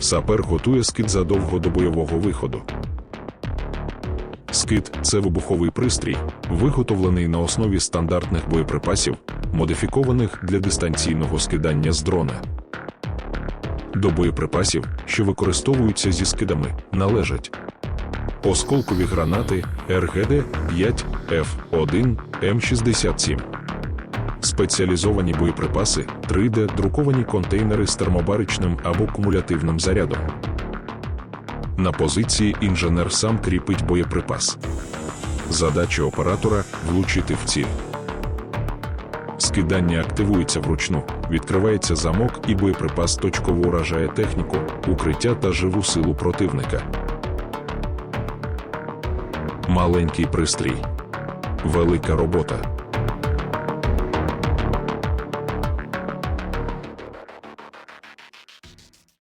Сапер готує скид задовго до бойового виходу. Скид це вибуховий пристрій, виготовлений на основі стандартних боєприпасів, модифікованих для дистанційного скидання з дрона. До боєприпасів, що використовуються зі скидами, належать осколкові гранати РГД 5 Ф1 М67, спеціалізовані боєприпаси 3D друковані контейнери з термобаричним або кумулятивним зарядом. На позиції інженер сам кріпить боєприпас. Задача оператора влучити в ціль. Скидання активується вручну, відкривається замок і боєприпас точково уражає техніку, укриття та живу силу противника. Маленький пристрій. Велика робота.